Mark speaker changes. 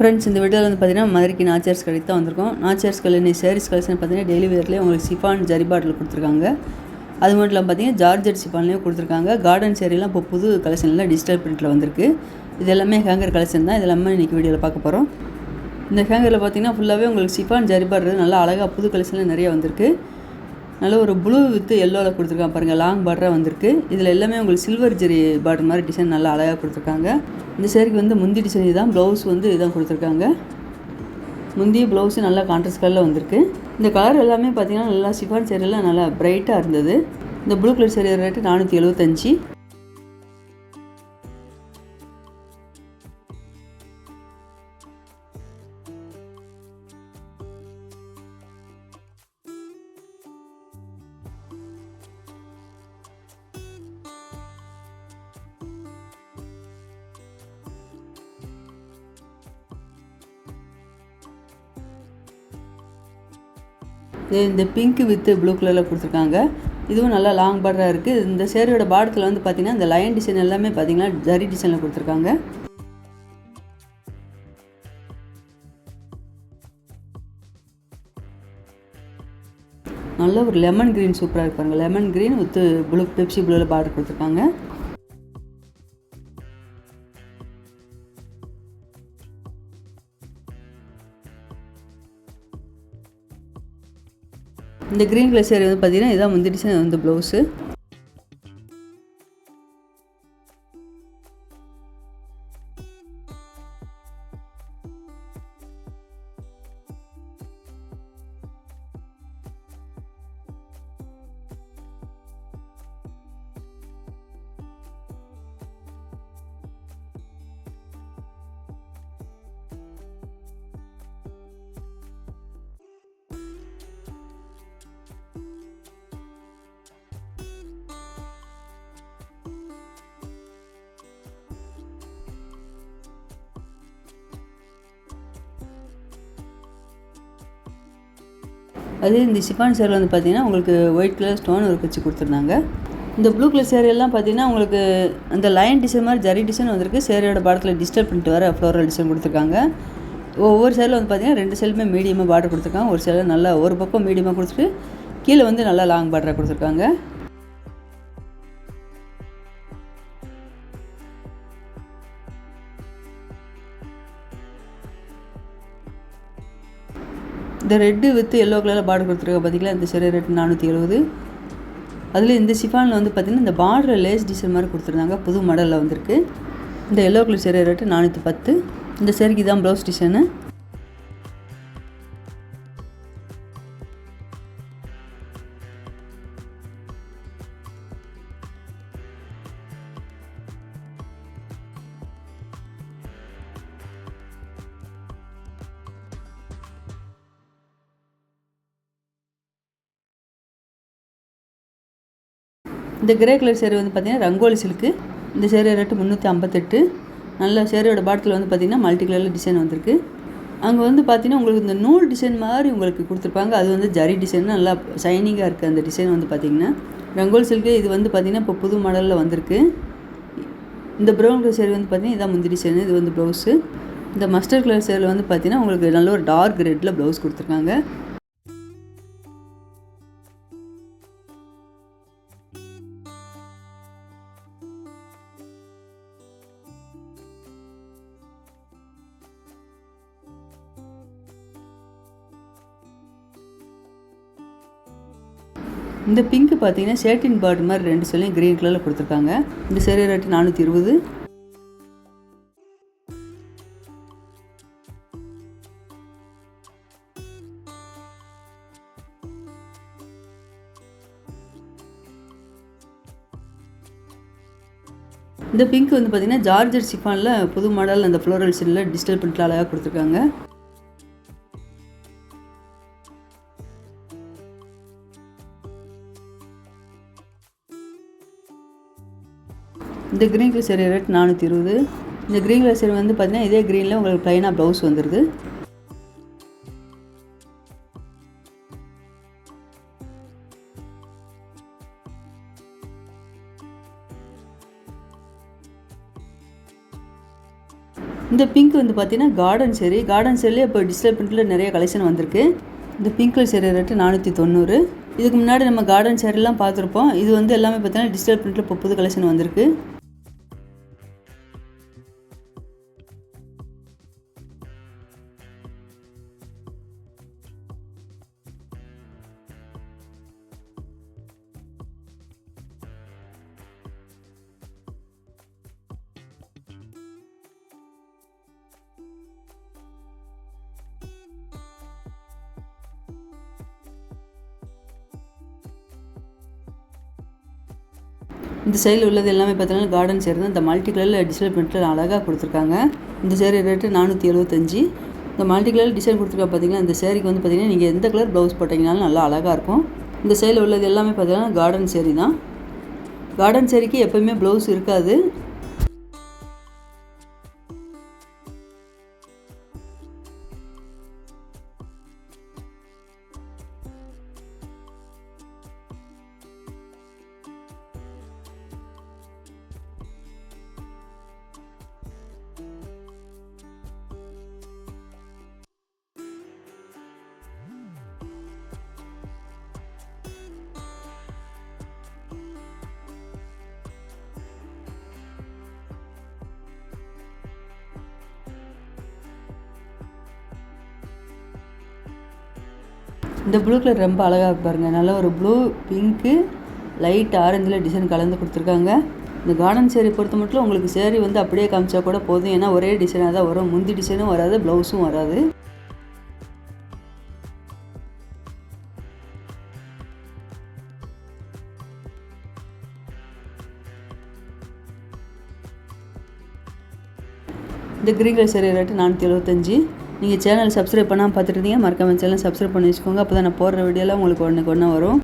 Speaker 1: Friends இந்த வீடியோவில் வந்து பார்த்தீங்கன்னா மதுரைக்கு நாச்சியார்ஸ் கடைக்கு தான் வந்திருக்கோம். நாச்சர்ஸ் கல்யாணி சாரீஸ் கலெக்ஷன் பார்த்தீங்கன்னா டெய்லி வேர்லேயே உங்களுக்கு சிஃபான் ஜரி பாட்டில் கொடுத்துருக்காங்க. அது மட்டும் இல்லாமல் பார்த்தீங்கன்னா ஜார்ஜெட் சிஃபான்லேயும் கொடுத்துருக்காங்க. கார்டன் சேரீலாம் இப்போ புது கலெக்ஷன்லாம் டிஜிட்டல் பிரிண்ட்டில் வந்திருக்கு. இது எல்லாமே ஹேங்கர் கலெக்ஷன் தான். இது எல்லாமே இன்றைக்கி வீடியோவில் பார்க்க போகிறோம் இந்த ஹேங்கரில் பார்த்தீங்கன்னா ஃபுல்லாகவே உங்களுக்கு சிஃபான் ஜரி நல்லா அழகாக புது கலெக்ஷனில் நிறைய வந்திருக்கு. நல்ல ஒரு ப்ளூ வித்து எல்லோவில் கொடுத்துருக்காங்க பாருங்கள் லாங் பார்டராக வந்திருக்கு. இதில் எல்லாமே உங்களுக்கு சில்வர் ஜெரி பார்டர் மாதிரி டிசைன் நல்லா அழகாக கொடுத்துருக்காங்க. இந்த சேரீக்கு வந்து முந்தி டிசைன் தான். ப்ளவுஸ் வந்து இதான் கொடுத்துருக்காங்க. முந்தி ப்ளவுஸு நல்லா கான்ட்ராஸ்ட் கலரில் வந்திருக்கு. இந்த கலர் எல்லாமே பார்த்தீங்கன்னா நல்லா சிஃபான் சேரீலாம் நல்லா பிரைட்டாக இருந்தது. இந்த ப்ளூ கலர் சேரீ ரேட்டு நானூற்றி எழுபத்தஞ்சி இந்த பிங்க் வித்து ப்ளூ கலரில் கொடுத்துருக்காங்க. இதுவும் நல்லா லாங் பார்டராக இருக்குது இந்த சேரோட பாடத்தில் வந்து பார்த்தீங்கன்னா இந்த லைன் டிசைன் எல்லாமே பார்த்தீங்கன்னா ஜரி டிசைனில் கொடுத்துருக்காங்க. நல்ல ஒரு லெமன் க்ரீன் சூப்பராக இருப்பாங்க lemon green with blue Pepsi ப்ளூவில் பார்டர் கொடுத்துருக்காங்க. இந்த க்ரீன் கலர் சேரீ வந்து பார்த்திங்கன்னா இதான் வந்துடுச்சு அந்த வந்து ப்ளவுஸு அதே இந்த சிஃபான் சேரில் வந்து பார்த்தீங்கன்னா உங்களுக்கு ஒயிட் கலர் ஸ்டோன் ஒரு வச்சு கொடுத்துருந்தாங்க. இந்த ப்ளூ கலர் சேரீயெல்லாம் பார்த்தீங்கன்னா உங்களுக்கு அந்த லைன் டிசைன் மாதிரி ஜரி டிசைன் வந்திருக்கு. சேரியோட பாடத்தில் டிஸ்டர்ப் பண்ணிட்டு வர ஃப்ளோரல் டிசைன் கொடுத்துருக்காங்க. ஒவ்வொரு சேரில் வந்து பார்த்தீங்கன்னா ரெண்டு சேலுமே மீடியமாக பார்டர் கொடுத்துருக்காங்க. ஒரு சேரில் நல்லா ஒரு பக்கம் மீடியமாக கொடுத்துட்டு கீழே வந்து நல்லா லாங் பார்டராக கொடுத்துருக்காங்க. இந்த ரெட்டு வித் எல்லோ கலரில் பார்டர் கொடுத்துருக்க பார்த்தீங்களா இந்த சிறை ரேட்டு நானூற்றி எழுபது அதில் இந்த சிஃபானில் வந்து பார்த்திங்கன்னா இந்த பார்டர் லேஸ் டிசைன் மாதிரி கொடுத்துருந்தாங்க. புது மாடலில் வந்திருக்கு. இந்த எல்லோ கலர் சிறை ரேட்டு நானூற்றி பத்து. இந்த சேரீக்கு தான் ப்ளவுஸ் டிசைனு இந்த கிரே கலர் சேரீ வந்து பார்த்திங்கன்னா ரங்கோலி சில்க்கு இந்த சேரீ ரேட்டு முந்நூற்றி ஐம்பத்தெட்டு. நல்ல சேரீயோட பாடத்தில் வந்து பார்த்திங்கன்னா மல்டி கலரில் டிசைன் வந்திருக்கு. அங்கே வந்து பார்த்திங்கன்னா உங்களுக்கு இந்த நூல் டிசைன் மாதிரி உங்களுக்கு கொடுத்துருப்பாங்க. அது வந்து ஜரி டிசைன் நல்லா ஷைனிங்காக இருக்குது அந்த டிசைன் வந்து பார்த்திங்கன்னா ரங்கோலி சில்க்கு இது வந்து பார்த்திங்கன்னா இப்போ புது மாடலில் வந்திருக்கு. இந்த ப்ரௌன் கலர் சேரீ வந்து பார்த்திங்கன்னா இதான் முந்தி டிசைன் இது வந்து ப்ளவுஸு இந்த மஸ்டர்ட் கலர் சேரில் வந்து பார்த்திங்கன்னா உங்களுக்கு நல்ல ஒரு டார்க் ரெட்டில் ப்ளவுஸ் கொடுத்துருக்காங்க. இந்த பிங்க் பார்த்தீங்கன்னா ஷேட்டின் பார்ட் மாதிரி ரெண்டு சொல்லியும் க்ரீன் கலரில் கொடுத்துருக்காங்க. இந்த சேரீ ரேட்டு நானூற்றி இருபது. இந்த பிங்க் வந்து பார்த்தீங்கன்னா ஜார்ஜர் சிஃபானில் புது மாடல் அந்த ஃப்ளோரல் சீனில் டிஜிட்டல் பிரிண்டில் அழகாக கொடுத்துருக்காங்க. இந்த க்ரீன் கலர் சேரீ ரேட் நானூற்றி இருபது. இந்த க்ரீன் கலர் சேரீ வந்து பார்த்தீங்கன்னா இதே க்ரீனில் உங்களுக்கு ப்ளைனாக ப்ளவுஸ் வந்துடுது இந்த பிங்க் வந்து பார்த்தீங்கன்னா கார்டன் சரி கார்டன் சரிலே இப்போ டிஜிட்டல் பிரிண்டில் நிறைய கலெக்ஷன் வந்திருக்கு. இந்த பிங்க் கலர் சேரீ ரேட்டு நானூற்றி தொண்ணூறு. இதுக்கு முன்னாடி நம்ம கார்டன் சேரீலாம் பார்த்துருப்போம். இது வந்து எல்லாமே பார்த்தீங்கன்னா டிஜிட்டல் பிரிண்டில் இப்போ புது கலெக்ஷன் வந்திருக்கு. இந்த சைடில் உள்ளது எல்லாமே பார்த்தீங்கன்னா கார்டன் சேர் தான். இந்த மல்டி கலரில் டிஜிட்டல் பண்ணிட்டு அழகாக கொடுத்துருக்காங்க. இந்த சேரீ ரேட்டு நானூற்றி எழுபத்தஞ்சி இந்த மல்டி கலர் டிசைன் கொடுத்துருக்கா பார்த்தீங்கன்னா இந்த சேரீக்கு வந்து பார்த்தீங்கன்னா நீங்கள் எந்த கலர் ப்ளவுஸ் போட்டிங்கனாலும் நல்லா அழகாக இருக்கும். இந்த சைடில் உள்ளது எல்லாமே பார்த்தீங்கன்னா கார்டன் சேரீ தான். கார்டன் சேரீக்கு எப்போயுமே ப்ளவுஸ் இருக்காது. இந்த ப்ளூ கலர் ரொம்ப அழகாக பாருங்க. நல்ல ஒரு ப்ளூ பிங்க்கு லைட் ஆரஞ்சில் டிசைன் கலந்து கொடுத்துருக்காங்க. இந்த கார்டன் சேரீ பொறுத்த மட்டும் உங்களுக்கு சேரீ வந்து அப்படியே காமிச்சா கூட போதும். ஏன்னா ஒரே டிசைனாக தான் வரும். முந்தி டிசைனும் வராது ப்ளவுஸும் வராது. இந்த கிரீன் கலர் சேரீ ரேட்டு நானூற்றி எழுபத்தஞ்சி நீங்கள் சேனல் சப்ஸ்கிரைப் பண்ணால் பார்த்துட்டு இருந்தீங்க மறக்காமல் சேனல் சப்ஸ்கிரைப் பண்ணி வச்சுக்கோங்க. அப்போ தான் நான் போடுற வீடியோலாம் உங்களுக்கு ஒன்றுக்கு ஒன்றா வரும்.